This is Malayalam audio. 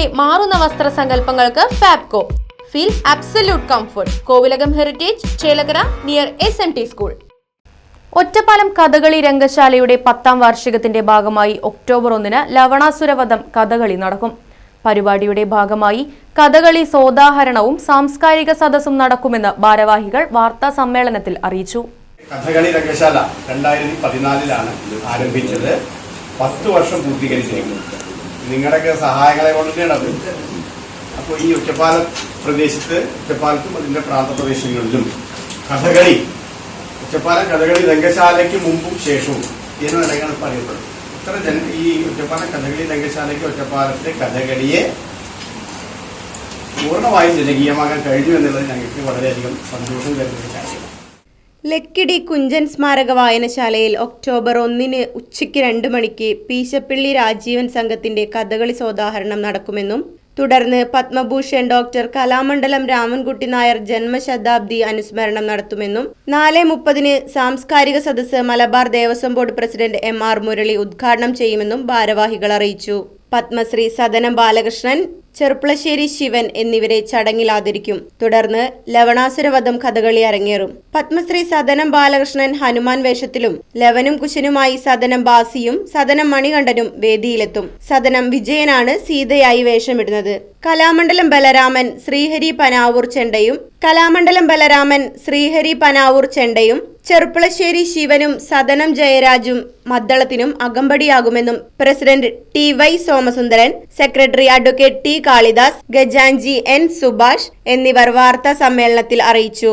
ഇന്ത്യയുടെ മാറുന്ന വസ്ത്ര സങ്കല്പങ്ങൾക്ക് Fabco. Feel absolute comfort Kovilakam heritage Chelakara near S M T school Ottapalam Kathakali രംഗശാലയുടെ പത്താം വാർഷികത്തിന്റെ ഭാഗമായി ഒക്ടോബർ ഒന്നിന് ലവണാസുരവധം കഥകളി നടക്കും. പരിപാടിയുടെ ഭാഗമായി കഥകളി സോദാഹരണവും സാംസ്കാരിക സദസ്സും നടക്കുമെന്ന് ഭാരവാഹികൾ വാർത്താ സമ്മേളനത്തിൽ അറിയിച്ചു. കഥകളി രംഗശാല രണ്ടായിരത്തി പതിനാലിലാണ് ആരംഭിച്ചത്. പത്ത് വർഷം പൂർത്തീകരിച്ചിരിക്കുന്നു. നിങ്ങളുടെയൊക്കെ സഹായങ്ങളെ കൊണ്ട് തന്നെയാണ് അപ്പോൾ ഈ ഒറ്റപ്പാലം പ്രദേശത്ത് ഒറ്റപ്പാലത്തും അതിന്റെ പ്രാന്തപ്രദേശങ്ങളിലും കഥകളി ഒറ്റപ്പാലം കഥകളി രംഗശാലയ്ക്ക് മുമ്പും ശേഷവും എന്ന് വേണമെങ്കിൽ പറയപ്പെടും ഇത്ര ജന ഈ ഒറ്റപ്പാലം കഥകളി രംഗശാലയ്ക്ക് ഒറ്റപ്പാലത്തെ കഥകളിയെ പൂർണമായും ജനകീയമാകാൻ കഴിഞ്ഞു എന്നുള്ളത് ഞങ്ങൾക്ക് വളരെയധികം സന്തോഷം തരുന്ന ഒരു കാര്യമാണ്. ലക്കിടി കുഞ്ചൻ സ്മാരക വായനശാലയിൽ ഒക്ടോബർ ഒന്നിന് ഉച്ചയ്ക്ക് രണ്ട് മണിക്ക് പീശപ്പിള്ളി രാജീവൻ സംഘത്തിന്റെ കഥകളി സോദാഹരണം നടക്കുമെന്നും തുടർന്ന് പത്മഭൂഷൺ ഡോക്ടർ കലാമണ്ഡലം രാമൻകുട്ടി നായർ ജന്മശതാബ്ദി അനുസ്മരണം നടത്തുമെന്നും നാല് മുപ്പതിന് സാംസ്കാരിക സദസ്സ് Malabar Devaswom board president M R Murali ഉദ്ഘാടനം ചെയ്യുമെന്നും ഭാരവാഹികൾ അറിയിച്ചു. പത്മശ്രീ സദനം ബാലകൃഷ്ണൻ ചെറുപ്പളശ്ശേരി ശിവൻ എന്നിവരെ ചടങ്ങിൽ ആദരിക്കും. തുടർന്ന് ലവണാസുരവധം കഥകളി അരങ്ങേറും. പത്മശ്രീ സദനം ബാലകൃഷ്ണൻ ഹനുമാൻ വേഷത്തിലും ലവനും കുശനുമായി സദനം ബാസിയും സദനം മണികണ്ഠനും വേദിയിലെത്തും. സദനം വിജയനാണ് സീതയായി വേഷമിടുന്നത്. കലാമണ്ഡലം ബലരാമൻ ശ്രീഹരി പനാവൂർ ചെണ്ടയും കലാമണ്ഡലം ബലരാമൻ ശ്രീഹരി പനാവൂർ ചെണ്ടയും ചെറുപ്പളശ്ശേരി ശിവനും സദനം ജയരാജും മദ്ദളത്തിനും അകമ്പടിയാകുമെന്നും president T Y Somasundaran secretary advocate T Kalidas Gajanji N Subhash എന്നിവർ വാർത്താ സമ്മേളനത്തിൽ അറിയിച്ചു.